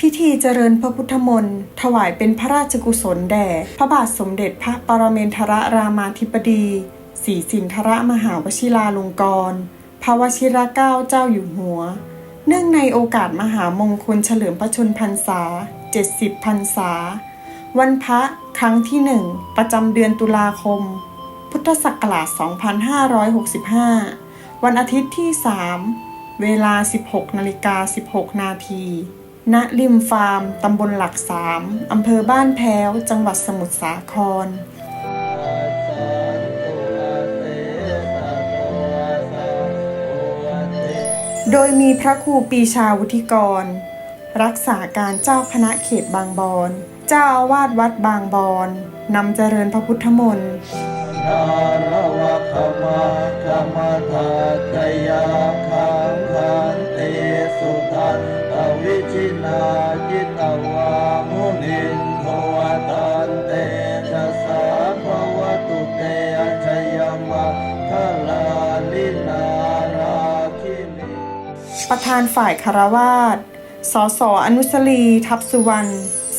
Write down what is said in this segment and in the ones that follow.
พิธีเจริญพระพุทธมนต์ถวายเป็นพระราชกุศลแด่ พระบาทสมเด็จพระปรเมนทรรามาธิบดีศรีสินทรมหาวชิราลงกรณ์พระวชิรเกล้าเจ้าอยู่หัว เนื่องในโอกาสมหามงคลเฉลิมพระชนพรรษา 70พรรษา วันพระครั้งที่หนึ่งประจำเดือนตุลาคม พุทธศักราช 2565 วันอาทิตย์ที่ 3 เวลา 16นาฬิกา16 นาที ณริมฟาร์ม ตำบลหลักสามอำเภอบ้านแพ้ว จังหวัดสมุทรสาคร โดยมีพระครูปีชาวุฒิกร รักษาการเจ้าคณะเขตบางบอน เจ้าอาวาสวัดบางบอนนำเจริญพระพุทธมนต์ นารวะขมาขมาทาจยาคังคันเตสุทัตตวิชินาจิตวามุนินโทวตันเตจะสาภวตุเตชยมัคคลาลินาราคินีประธานฝ่ายคารวาสสสอนุสรีทัพสุวรรณ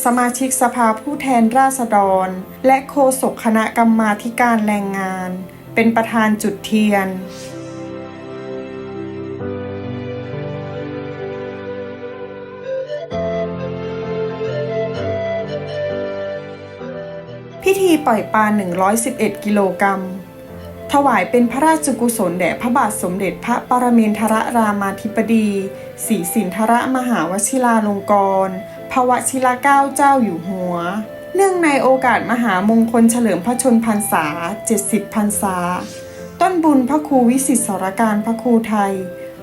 สมาชิกสภาผู้แทนราษฎร และโฆษกคณะกรรมาการแรงงาน เป็นประธานจุดเทียน พิธีปล่อยปลา 111 กิโลกรัมถวายเป็นพระราชกุศลแด่พระบาทสมเด็จพระปรเมนทรรามาธิบดีศรีสินทรมหาวชิราลงกรณ์ ระวชิรเกล้าเจ้าอยู่หัว เนื่องในโอกาสมหามงคลเฉลิมพระชนพรรษา 70 พรรษา ต้นบุญพระครูวิสิตสรการพระครูไทย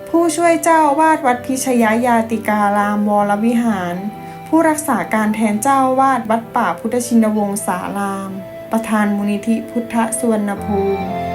ผู้ช่วยเจ้าวาดวัดพิชยายาติการามวรวิหาร ผู้รักษาการแทนเจ้าอาวาดวัดป่าพุทธชินวงศาราม ประธานมูลนิธิพุทธสุวรรณภูมิ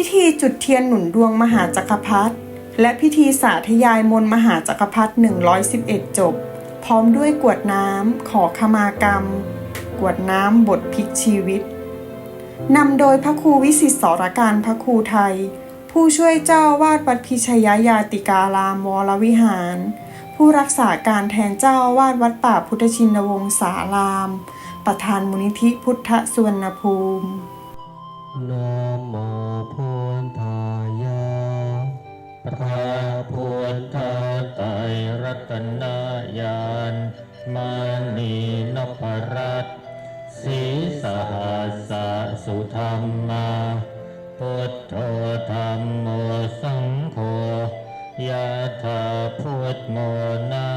พิธีจุดเทียนหนุนดวงมหาจักรพรรดิและพิธีสาธยายมนมหาจักรพรรดิ111 จบ พร้อมด้วยกวดน้ำขอขมากรรม กวดน้ำบทพลิกชีวิตนำโดยพระครูวิสิตสรการพระครูไทย ผู้ช่วยเจ้าวาดวัดพิชยยาติการามวรวิหาร ผู้รักษาการแทนเจ้าวาดวัดป่าพุทธชินวงศาราม ประธานมูลนิธิพุทธสุวรรณภูมิ นโมพุทธายะพระพุทธไตรรัตนญาณมานีนพรัตน์สีสหัสสุธรรมาพุทโธธรรมโมสังโฆยะถาพุทโมนา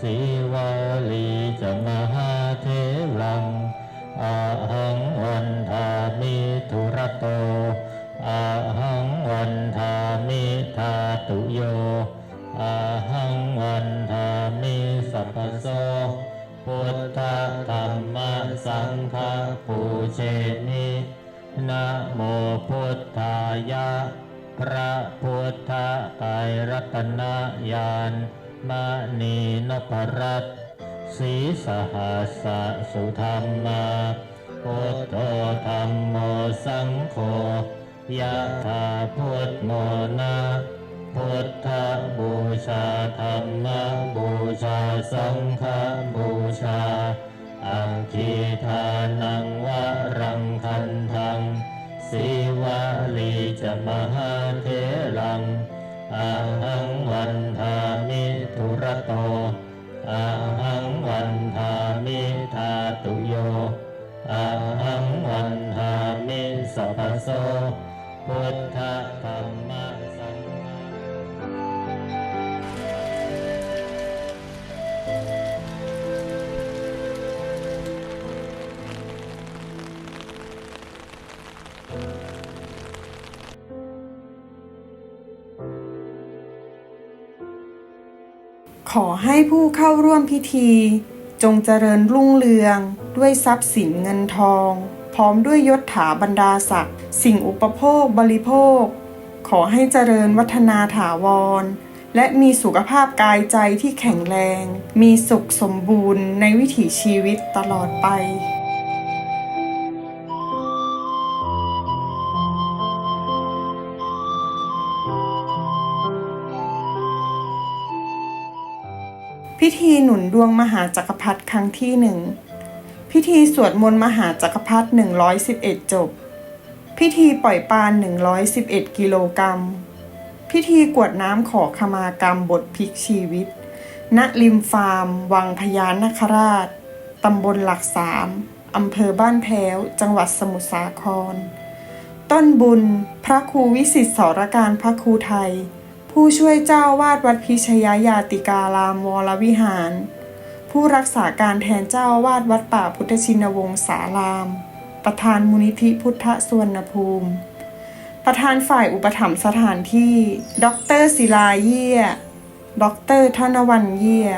สีวาลีจะมหาเทลังอาหังวันทามิทุระโตอาหังวันทามิทาตุโยอาหังวันทามิสัพพโสพุทธธรรมสังฆปูเชนินะโมพุทธายะ พระพุทธไตรรัตนญาณ มณีนพรัตสีสหัสสุธรรมาพุทโธธรรมโมสังโฆยะถาพุทโมนาพุทธบูชาธรรมบูชาสังฆบูชา อังคีทานังวะรังคันทังสีวลีจะมหาเทลังอาหัง โสพุทธธรรมสังฆขขอให้ผู้เข้าร่วมพิธี จงเจริญรุ่งเรืองด้วยทรัพย์สินเงินทอง ร้อมด้วยยศถาบรรดาศักดิ์สิ่งอุปโภคบริโภค ขอให้เจริญวัฒนาถาวร และมีสุขภาพกายใจที่แข็งแรง มีสุขสมบูรณ์ในวิถีชีวิตตลอดไปพิธีหนุนดวงมหาจักรพรรดิครั้งที่หนึ่ง พิธีสวดมนต์มหาจักรพรรดิ111 จบ พิธีปล่อยปลา111 กิโลกรัม พิธีกวดน้ำขอขมากรรมบทพลิกชีวิต ณ ริมฟาร์ม วังพญานคราช ตำบลหลักสามอำเภอบ้านแพ้ว จังหวัดสมุทรสาคร ต้นบุญ พระครูวิสิตสรการพระครูไทย ผู้ช่วยเจ้าวาดวัดพิชยยาติการามวรวิหาร ผู้รักษาการแทนเจ้าวาดวัดป่าพุทธชินวงศาราม ประธานมูลนิธิพุทธสวนภูมิ ประธานฝ่ายอุปถัมภ์สถานที่ ดรศิลาเยี่ย ดรธนวันเยี่ย